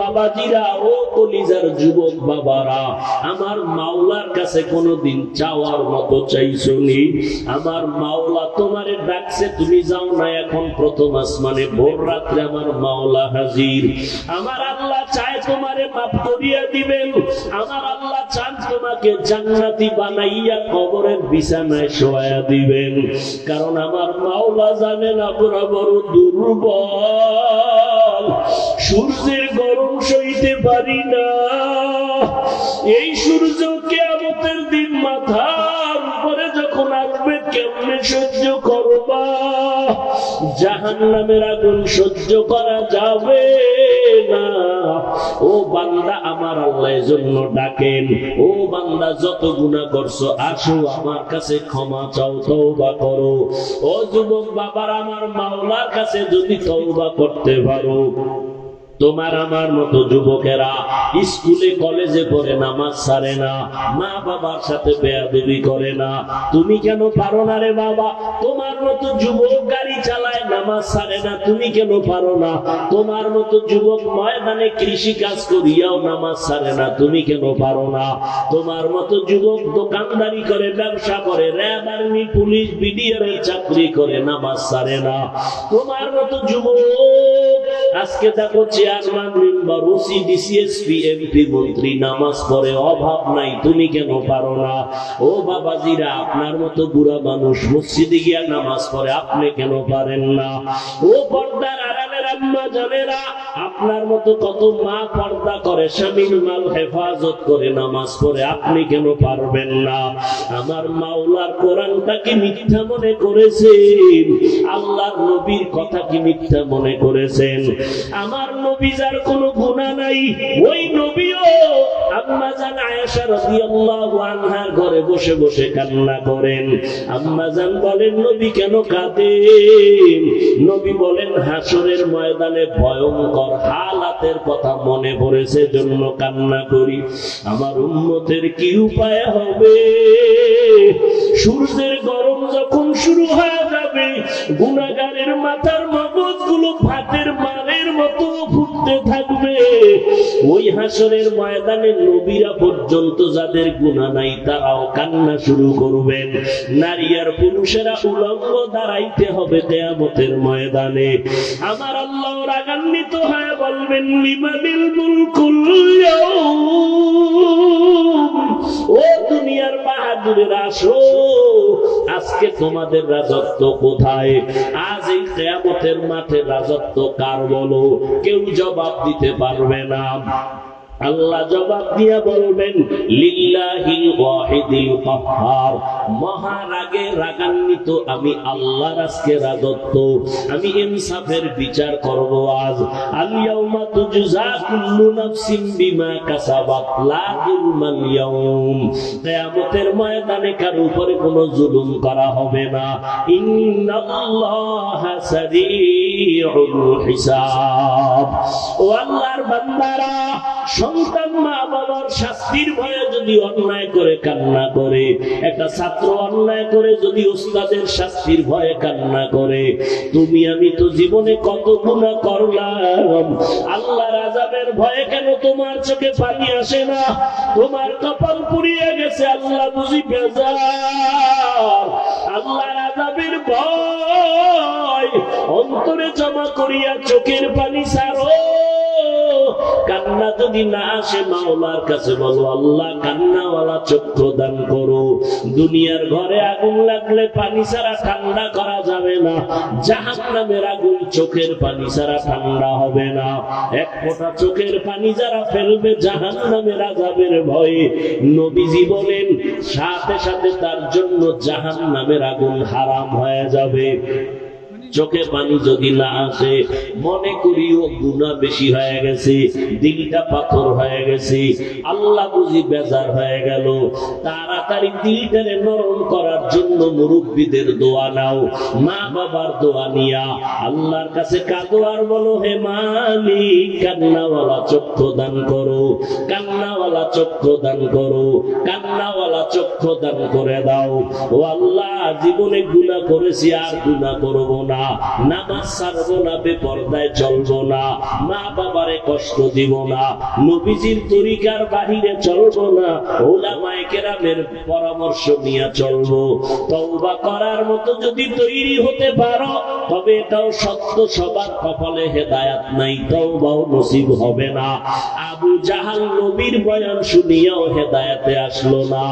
বাবাজিরা, ও কলিজার যুবক বাবারা, আমার মাওলার কাছে চাওয়ার মতো চাইছনি আমার মাওলা তোমারে ডাকছে, তুমি যাও না, এখন প্রথম আসমানে ভোর রাত্রে আমার মাওলা হাজির। আমার আল্লাহ চায় তোমারে করিয়া দিবেন। আমার আল্লাহ চান তোমাকে জান্নাতি বানাইয়া কবরের বিছানায় শোয়া দিবেন। কারণ আমার মাওলা জানেন আমরা বড় দুর্বল। সূর্যের গরম সইতে পারি না। এই সূর্য কেয়ামতের দিন মাথার উপরে যখন আসবে, কেমনে সহ্য করবা? জাহান নামের আগুন সহ্য করা যাবে। না। ও বান্দা আমার আল্লাহর জন্য ডাকেন। ও বান্দা, যত গুনাহ করছ, আসো আমার কাছে ক্ষমা চাও, তওবা করো। ও যুবক বাবার, আমার মাওলার কাছে যদি তওবা করতে পারো। তোমার আমার মতো যুবকেরা, স্কুলে, কলেজে পড়ে নামাজ ছাড়ে না, মা বাবার সাথে বেয়াদবি করে না। তুমি কেন পারো না রে বাবা? তোমার মতো যুবক গাড়ি চালায় নামাজ ছাড়ে না, তুমি কেন পারো না? তোমার মতো যুবক ময়দানে কৃষি কাজ করিয়াও নামাজ সারে না, তুমি কেন পারো না? তোমার মতো যুবক দোকানদারি করে, ব্যবসা করে, র্যাব, আর্মি, পুলিশ, বিডিআর চাকরি করে, নামাজ সারে না। তোমার মতো যুবক আজকে দেখো chairman member OC, DCSP, MP, মন্ত্রী, নামাজ পড়ে, অভাব নাই, তুমি কেন পারো না? ও বাবাজিরা, আপনার মতো বুড়া মানুষ মসজিদে গিয়া নামাজ পড়ে, আপনি কেন পারেন না? ও পর্দার আড়ালের আম্মা জানেরা আপনার মতো কত মা পর্দা করে, স্বামীর মাল হেফাজত করে নামাজ পড়ে, আপনি কেন পারবেন না? আমার মাওলার কোরআনটাকে মিথ্যা মনে করেছেন? আল্লাহর নবীর কথা কি মিথ্যা মনে করেছেন? আমার নবী যার কোনো গুণা নাই, ওই নবীও আম্মা জান আয়েশা রাদিয়াল্লাহু আনহার ঘরে বসে বসে কান্না করেন। আম্মা জান বলেন, নবী কেন কাঁদেন? নবী বলেন হাসরের ময়দানে ভয়ঙ্কর হালাতের কথা মনে পড়েছে জন্য কান্না করি। আমার উন্মতের কি উপায় হবে? সূর্যের হাসরের ময়দানে নবীরা পর্যন্ত যাদের গুণা নাই, তারাও কান্না শুরু করবেন। নারী আর পুরুষেরা উলঙ্গ দাঁড়াইতে হবে কেয়ামতের ময়দানে। আমার আল্লাহ রাগান্বিত হয়ে বলবেন লিমানিল মুলকুল ও দুনিয়ার বাহাদুরের, আসো। আজকে তোমাদের রাজত্ব কোথায়? আজ এই কেয়ামতের মাঠে রাজত্ব কার বলো? কেউ জবাব দিতে পারবে না। আল্লাহ জবাব দিয়া বলবেন লিল্লাহি ওয়াহিদিল কাহ্হার মহারাগে রাগান্বিত আমি আজকে রাজত্ব। আমি ইনসাফের বিচার করব আজ। আল ইয়াউমা তুজজা কুল্লু নাফসিন বিমা কাসাবাত ইয়াউম। কিয়ামতের ময়দানে কার উপরে কোনো জুলুম করা হবে না। সারিউল হিসাব। ও আল্লাহর বান্দারা, সন্তান মা বাবার শাস্তির ভয়ে যদি অন্যায় করে, কান্না করে, একটা অন্যায় করে যদি ওস্তাদের শাস্তির ভয়ে কান্না করে, তুমি, আমি তো জীবনে কত গুণা করলাম। আল্লাহ রাজাবের ভয়ে কেন তোমার চোখে পানি আসে না? তোমার কপাল পুড়িয়ে গেছে, আল্লাহ বুঝি বেজার। আল্লাহ রাজাবের ভয় অন্তরে জমা করিয়া চোখের পানি সারো কান্না যদি না আসে মাওলার কাছে বলো, আল্লাহ, কান্নাওয়ালা চক্ষু দান করো। দুনিয়ার ঘরে আগুন লাগলে পানি ছাড়া ঠান্ডা করা যাবে না। জাহান নামের আগুন চোখের পানি ছাড়া ঠান্ডা হবে না। এক ফোঁটা চোখের পানি যারা ফেলবে জাহান নামের আজাবের ভয়ে। নবীজি বলেন, সাথে সাথে তার জন্য জাহান নামের আগুন হারাম হয়ে যাবে। চোখে পানি যদি না আসে, মনে করিও গুণা বেশি হয়ে গেছে, দিলটা পাথর হয়ে গেছে, আল্লাহ বুঝি বেজার হয়ে গেল। তাড়াতাড়ি দিলটারে নরম করার জন্য মুরব্বীদের দোয়া নাও মা বাবার দোয়া নিয়া। আল্লাহর কাছে কাঁদো আর বলো, হে মালিক, কান্নাওয়ালা চক্ষু দান করো, কান্নাওয়ালা চক্ষু দান করো, কান্নাওয়ালা চক্ষু দান করে দাও। ও আল্লাহ, জীবনে গুনাহ করেছি, আর গুনাহ করব না। নামাজ ছাড়বো না, বেপর্দায় চলবো না। মা বাবারে কষ্ট দিব না। নবীজির তরিকার বাহিরে চলবো না। ওলামায়ে কেরামের পরামর্শ নিয়ে চলবো। তওবা করার মতো যদি তৈরি হতে পারো, তবে এটাও সত্য, সবার কপালে হেদায়াত নাই, তওবাও নসিব হবে না। আবু জাহাল নবীর বয়ান শুনিয়াও হেদায়াতে আসলো না।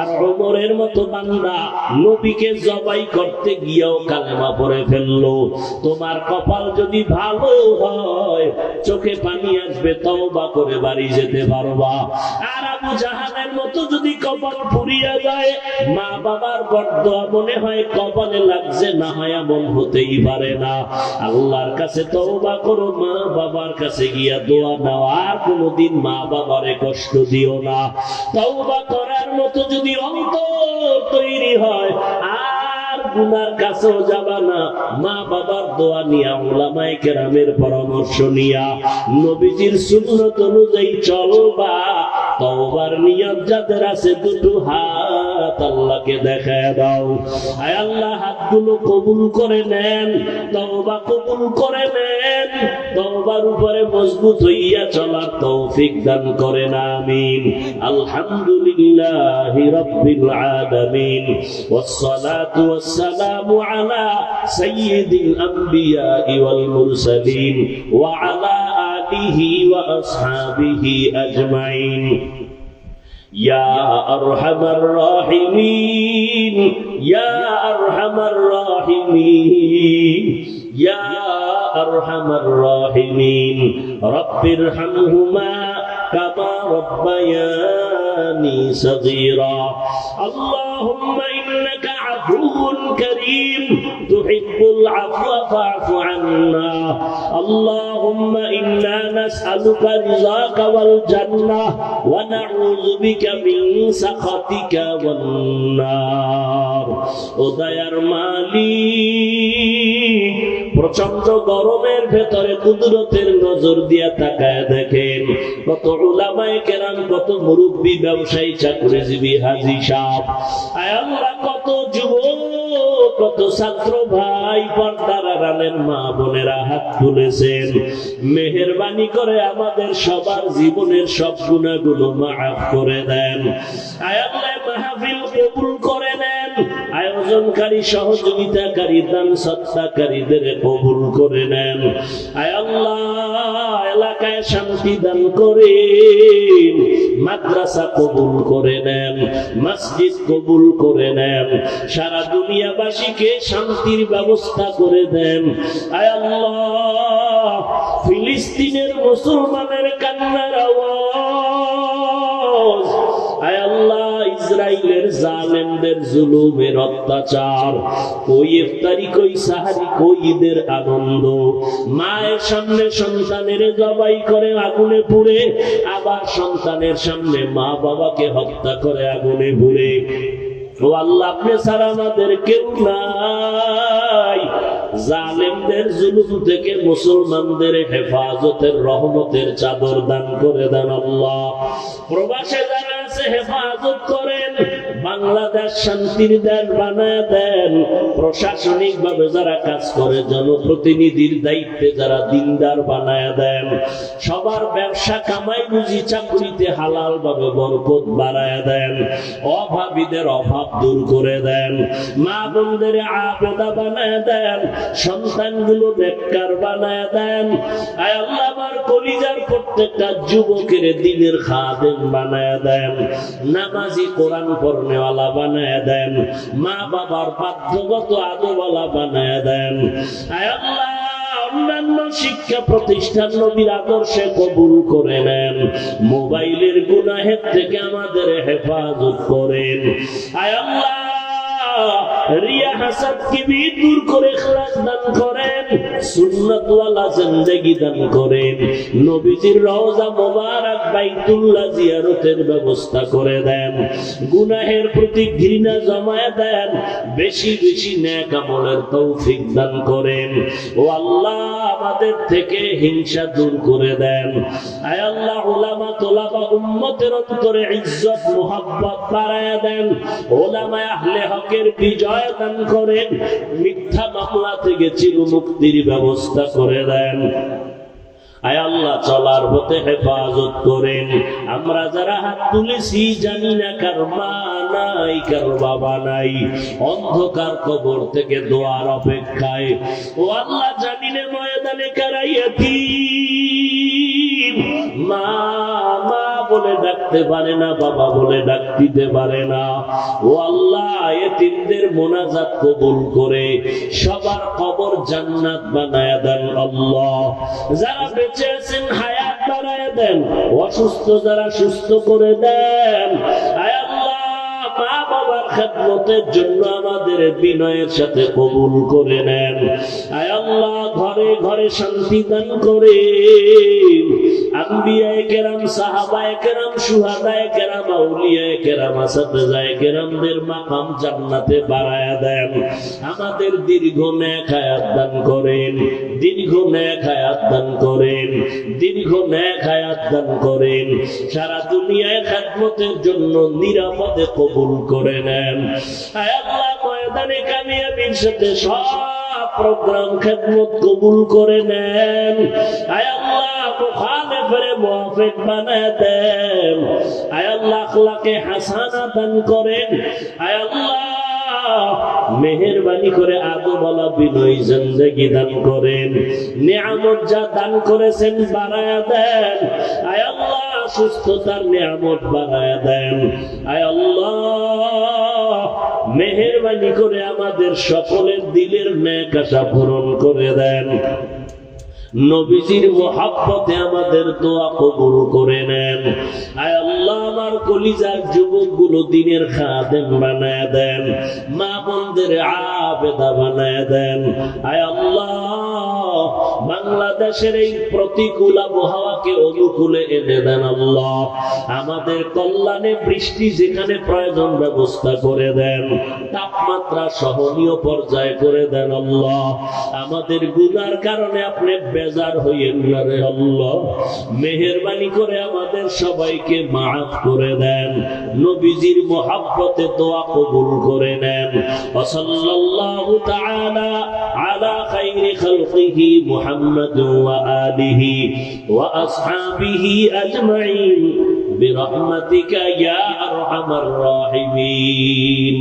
আর ওমরের মতো বান্দা। নবীকে জবাই করতে গিয়েও কালেমা পড়ে ফেলল। তোমার কপাল যদি ভালো হয়, চোখে পানি আসবে, তওবা করে বাড়ি যেতে পারবা। আর আবু জাহালের মতো যদি কপাল পুড়িয়া যায় মা বাবার বরদোয়া মনে হয় কপালে লাগছে, না হয় এমন হতেই পারে না। আল্লাহর কাছে তওবা করো মা বাবার কাছে গিয়া দোয়া নাও। আর কোনোদিন মা বাবারে কষ্ট দিও না। তওবা করার মতো যদি অন্তর তৈরি হয়, আর গুনার কাছেও যাবা না। মা বাবার দোয়া নিয়া ওলামাই কেরামের পরামর্শ নিয়া নবীজির সুন্নত অনুযায়ী চলবা তওবার নিয়ত যাদের আছে দুটো হাত আল্লাহকে দেখায় দাও আয় আল্লাহ হাতগুলো কবুল করে নেন তওবা কবুল করে নেন তওবার উপরে মজবুত হইয়া চলার তৌফিক দান করেন আমিন আলহামদুলিল্লাহি রাব্বিল আলামিন والصلاة والسلام على سيد الأنبياء والمرسلين وعلى آله وأصحابه أجمعين يا أرحم الراحمين يا أرحم الراحمين يا أرحم الراحمين. رب ارحمهما كما ربياني صغيرا. اللهم إنك আফুন করিম, তুহিব্বুল আফওয়া ফাফু আন্না। আল্লাহুম্মা ইন্না নাসআলুকা রিযাকা ওয়াল ওয়া নাউযু বিকা মিন সাখাতিকা ওয়ান নার। ও দয়ার মালিক প্রচণ্ড গরমের ভেতরে কুদরতের নজর দিয়া তাকায় দেখেন, কত ওলামায় কেরাম, কত মুরব্বী, ব্যবসায়ী, চাকরিজীবী, হাজি সাহ আয় কত ছাত্র ভাই পর্দার আড়ালের মা বোনেরা হাত তুলেছেন। মেহেরবানি করে আমাদের সবার জীবনের সব গুণাগুলো মাফ করে দেন। মাহফিল কবুল করে নেন। আয়োজনকারী সহযোগিতাকারী দান সত্তাকারীদের কবুল করে নেন। আয় আল্লাহ এলাকায় শান্তি দান। করে মাদ্রাসা কবুল করে নেন, মসজিদ কবুল করে নেন, সারা দুনিয়াবাসীকে শান্তির ব্যবস্থা করে দেন। ফিলিস্তিনের মুসলমানের কান্নার আওয়াজ। আয় আল্লাহ ইসরায়েলের জালেমদের জুলুমের অত্যাচার। কই ইফতারি কই সাহারি কই ঈদের আনন্দ। মায়ের সামনে সন্তানের জবাই করে আগুনে পুড়ে, আবার সন্তানের সামনে মা বাবাকে হত্যা করে আগুনে পুড়ে। ও আল্লাহ, আপনি ছাড়া আমাদের কেউ নাই। জালেমদের জুলুম থেকে মুসলমানদের হেফাজতের রহমতের চাদর দান করে দেন আল্লাহ। প্রবাসে যারা হেফাজত করেন। বাংলাদেশ শান্তির দেশ বানায় দেন। প্রশাসনিক ভাবে যারা কাজ করে, জনপ্রতিনিধির দায়িত্বে যারা দিনদার বানায় দেন। সবার ব্যবসা কামাই রুজি চাকরিতে হালাল ভাবে বরকত বাড়ায় দেন। অভাবীদের অভাব দূর করে দেন। মা বোনদের আবেদা বানায় দেন। সন্তানগুলো বেকার বানায় দেন। আল্লাহ কলিজার প্রত্যেকটা যুবকের দিনের খাদেম বানায় দেন। নামাজি কোরআন পড়নেওয়ালা বানায় দেন। মা বাবার বাধ্যগত বালা বানায় দেন। অন্যান্য শিক্ষা প্রতিষ্ঠান নবীর আদর্শে কবুল করে নেন। মোবাইলের গুনাহের থেকে আমাদের হেফাজত করেন। আয় ব্যবস্থা করে দেন, গুনাহের প্রতি ঘৃণা জমায় দেন, বেশি বেশি তৌফিক দান করেন। ও আল্লাহ আমাদের থেকে হিংসা দূর করে দেন। আয় উম্মতের অন্তরে ইজ্জত দেন। ওলামা আহলে হকের বিজয় করেন মিথ্যা মামলা থেকে চির মুক্তির ব্যবস্থা করে দেন। চলার পথে হেফাজত করেন। আমরা যারা হাত তুলেছি, জানি না কার মা নাই, কার বাবা নাই। অন্ধকার কবর থেকে দোয়ার অপেক্ষায়। ও আল্লাহ, জানি না ময়দানে কারাইয়াতি মা মা বলে ডাকতে পারে না, বাবা বলে ডাক দিতে পারে না। ও আল্লাহ, এতিমদের মোনাজাত কবুল করে, সবার কবর জান্নাত বানায় দেন আল্লাহ। যারা বেঁচে আছেন, হায়াত বানায় দেন, অসুস্থ যারা সুস্থ করে দেন। জন্য আমাদের বিনয়ের সাথে কবুল করে নেন। আয় আল্লাহ, ঘরে ঘরে শান্তি দান করে আমাদের দীর্ঘ করেন দীর্ঘ করেন দীর্ঘ করেন। সারা দুনিয়ায় খেদমতের জন্য নিরাপদে কবুল করে নেন। সাথে সব প্রোগ্রাম খেদমত কবুল করে নেন। আয় আয় আল্লাহ, মেহরবানি করে আদো বলা বিনয় জিন্দগি দান করেন নিয়ামত যা দান করেছেন বাড়ায়া দেন আয় আল্লাহ সুস্থতার নিয়ামত বাড়ায়া দেন আয় আল্লাহ মেহরবানি করে আমাদের সকলের দিলের ন্যাক আশা পূরণ করে দেন। নবীজির মোহাব্বতে আমাদের দোয়া কবুল করে নেন। আয় আল্লাহ, আমার কলিজার যুবকগুলো দিনের খাদেম বানায় দেন, মা বন্ধের আবেদা বানায় দেন। আয় আল্লাহ বাংলাদেশের এই প্রতিকূল আবহাওয়াকে অনুকূলে এনে দেন আল্লাহ। আমাদের কল্যাণে বৃষ্টি যেখানে প্রয়োজন ব্যবস্থা করে দেন, তাপমাত্রা সহনীয় পর্যায়ে করে দেন আল্লাহ। আমাদের গুনার কারণে আপনি বেজার হইয়েন না আল্লাহ। মেহরবানি করে আমাদের সবাইকে মাফ করে দেন, নবীজির মোহাব্বতে দোয়া কবুল করে নেন। আলা খাইরি খালকিহি محمد وآله وأصحابه أجمعين برحمتك يا أرحم الراحمين.